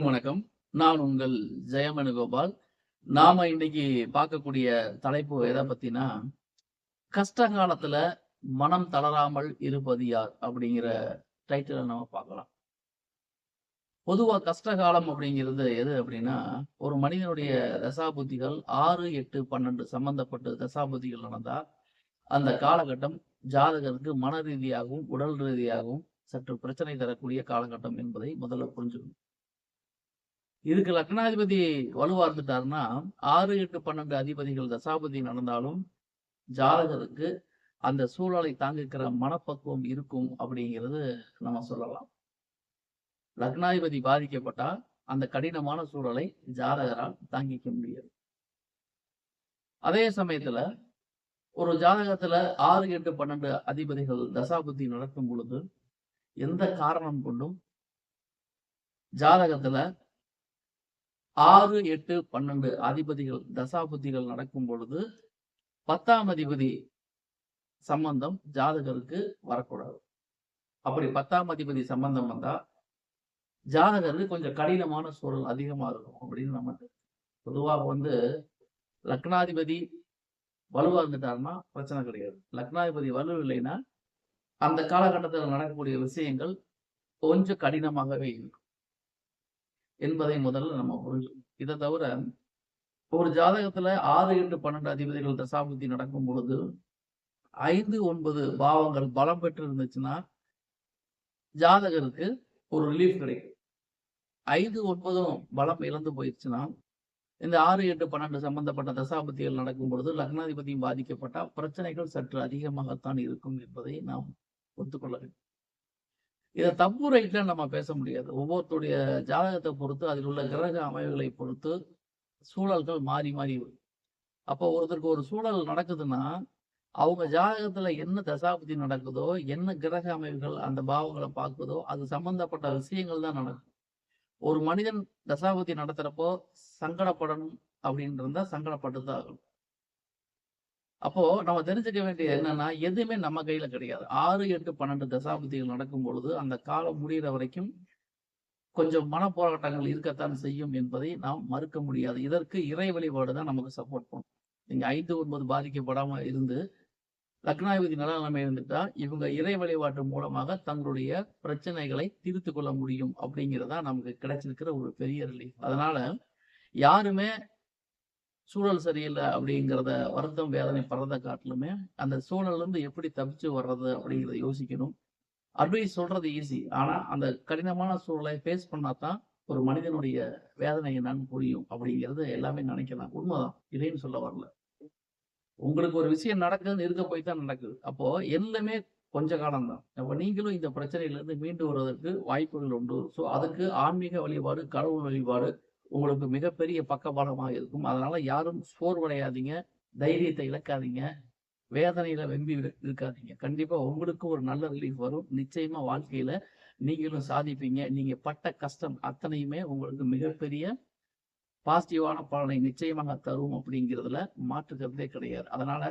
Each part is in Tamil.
வணக்கம். நான் உங்கள் ஜெயமனுகோபால். நாம இன்னைக்கு பார்க்கக்கூடிய தலைப்பு எதை பத்தினா கஷ்ட காலத்துல மனம் தளராமல் இருப்பது யார்? அப்படிங்கிற டைட்டில நம்ம பார்க்கலாம். பொதுவா கஷ்ட காலம் அப்படிங்கிறது எது அப்படின்னா ஒரு மனிதனுடைய தசாபுத்திகள் ஆறு எட்டு பன்னெண்டு சம்பந்தப்பட்ட தசாபுத்திகள் நடந்தா அந்த காலகட்டம் ஜாதகருக்கு மன ரீதியாகவும் உடல் ரீதியாகவும் சற்று பிரச்சனை தரக்கூடிய காலகட்டம் என்பதை முதல்ல புரிஞ்சுக்கணும். இதுக்கு லக்னாதிபதி வலுவா இருந்துட்டாருன்னா ஆறு எட்டு பன்னெண்டு அதிபதிகள் தசாபதி நடந்தாலும் ஜாதகருக்கு அந்த சூழலை தாங்கிக்கிற மனப்பக்குவம் இருக்கும் அப்படிங்கிறது நம்ம சொல்லலாம். லக்னாதிபதி பாதிக்கப்பட்டா அந்த கடினமான சூழலை ஜாதகரால் தாங்கிக்க முடியாது. அதே சமயத்துல ஒரு ஜாதகத்துல ஆறு எட்டு பன்னெண்டு அதிபதிகள் தசாபுத்தி நடக்கும் பொழுது எந்த காரணம் கொண்டும் ஜாதகத்துல ஆறு எட்டு பன்னெண்டு அதிபதிகள் தசாபுத்திகள் நடக்கும் பொழுது பத்தாம் அதிபதி சம்பந்தம் ஜாதகருக்கு வரக்கூடாது. அப்படி பத்தாம் அதிபதி சம்பந்தம் வந்தா ஜாதகருக்கு கொஞ்சம் கடினமான சூழல் அதிகமா இருக்கும் அப்படின்னு நம்ம பொதுவாக வந்து லக்னாதிபதி வலுவா இருந்துட்டாருன்னா பிரச்சனை கிடையாது. லக்னாதிபதி வலு இல்லைன்னா அந்த காலகட்டத்தில் நடக்கக்கூடிய விஷயங்கள் கொஞ்சம் கடினமாகவே இருக்கும். என்பதை முதல்ல நம்ம புரிஞ்சுக்கணும் இதை தவிர ஒரு ஜாதகத்துல ஆறு எட்டு பன்னெண்டு அதிபதிகள் தசாபுத்தி நடக்கும் பொழுது ஐந்து ஒன்பது பாவங்கள் பலம் பெற்று இருந்துச்சுன்னா ஜாதகருக்கு ஒரு ரிலீஃப் கிடைக்கும். ஐந்து ஒன்பதும் பலம் இழந்து போயிடுச்சுன்னா இந்த ஆறு எட்டு பன்னெண்டு சம்பந்தப்பட்ட தசாபத்திகள் நடக்கும் பொழுது லக்னாதிபதியும் பாதிக்கப்பட்டா பிரச்சனைகள் சற்று அதிகமாகத்தான் இருக்கும் என்பதை நாம் ஒத்துக்கொள்ள வேண்டும். இதை தப்பு ரைட்ல நம்ம பேச முடியாது. ஒவ்வொருத்தருடைய ஜாதகத்தை பொறுத்து அதில் உள்ள கிரக அமைவுகளை பொறுத்து சூழல்கள் மாறி மாறி வரும். அப்போ ஒருத்தருக்கு ஒரு சூழல் நடக்குதுன்னா அவங்க ஜாதகத்துல என்ன தசாபதி நடக்குதோ என்ன கிரக அமைவுகள் அந்த பாவங்களை பார்க்குதோ அது சம்பந்தப்பட்ட விஷயங்கள் தான் நடக்கும். ஒரு மனிதன் தசாபதி நடத்துறப்போ சங்கடப்படணும் அப்படின்றதா சங்கடப்பட்டு தான் ஆகணும். அப்போ நம்ம தெரிஞ்சுக்க வேண்டியது என்னன்னா எதுவுமே நம்ம கையில கிடையாது. ஆறு எட்டு பன்னெண்டு தசாப்திகள் நடக்கும் பொழுது அந்த காலம் முடிகிற வரைக்கும் கொஞ்சம் மன போராட்டங்கள் இருக்கத்தான் செய்யும் என்பதை நாம் மறுக்க முடியாது. இதற்கு இறை வழிபாடு தான் நமக்கு சப்போர்ட் பண்ணும். நீங்க ஐந்து ஒன்பது பாதிக்கப்படாம இருந்து லக்னாதிபதி நலநிலைமை இருந்துட்டா இவங்க இறை வழிபாட்டு மூலமாக தங்களுடைய பிரச்சனைகளை தீர்த்து கொள்ள முடியும் அப்படிங்கிறதா நமக்கு கிடைச்சிருக்கிற ஒரு பெரிய ரிலீஃப் அதனால யாருமே சூழல் சரியில்லை அப்படிங்கிறத வருத்தம் வேதனை படுறதை காட்டிலுமே அந்த சூழல்ல இருந்து எப்படி தப்பிச்சு வர்றது அப்படிங்கிறத யோசிக்கணும். அட்வைஸ் சொல்றது ஈஸி ஆனா அந்த கடினமான சூழலை ஃபேஸ் பண்ணாதான் ஒரு மனிதனுடைய வேதனை என்னன்னு புரியும் அப்படிங்கிறது எல்லாமே நினைக்கலாம். உண்மைதான். இல்லைன்னு சொல்ல வரல. உங்களுக்கு ஒரு விஷயம் நடக்குதுன்னு இருக்க போய் தான் நடக்குது. அப்போ எல்லாமே கொஞ்ச காலம் தான் அப்போ நீங்களும் இந்த பிரச்சனையில இருந்து மீண்டு வருவதற்கு வாய்ப்புகள் உண்டு. ஸோ அதுக்கு ஆன்மீக வழிபாடு கடவுள் வழிபாடு உங்களுக்கு மிகப்பெரிய பக்கபலமாக இருக்கும். அதனால யாரும் சோர்வடையாதீங்க தைரியத்தை இழக்காதீங்க. வேதனையில வெம்பி இருக்காதீங்க. கண்டிப்பா உங்களுக்கு ஒரு நல்ல ரிலீஃப் வரும். நிச்சயமா வாழ்க்கையில நீங்களும் சாதிப்பீங்க. நீங்க பட்ட கஷ்டம் அத்தனையுமே உங்களுக்கு மிகப்பெரிய பாசிட்டிவான பலனை நிச்சயமாக தரும் அப்படிங்கிறதுல மாற்றுக்கிறதே கிடையாது. அதனால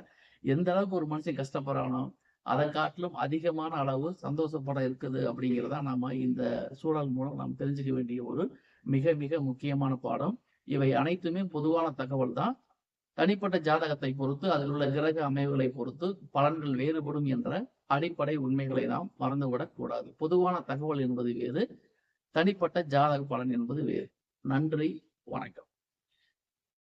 எந்த அளவுக்கு ஒரு மனுஷன் கஷ்டப்படுறானோ அதை காட்டிலும் அதிகமான அளவு சந்தோஷப்பட இருக்குது அப்படிங்கிறத நாம இந்த சூழல் மூலம் நாம் தெரிஞ்சுக்க வேண்டிய ஒரு மிக மிக முக்கியமான பாடம். இவை அனைத்துமே பொதுவான தகவல் தான். தனிப்பட்ட ஜாதகத்தை பொறுத்து அதில் உள்ள கிரக அமைவுகளை பொறுத்து பலன்கள் வேறுபடும் என்ற அடிப்படை உண்மைகளை நாம் மறந்துவிடக் கூடாது. பொதுவான தகவல் என்பது வேறு தனிப்பட்ட ஜாதக பலன் என்பது வேறு. நன்றி வணக்கம்.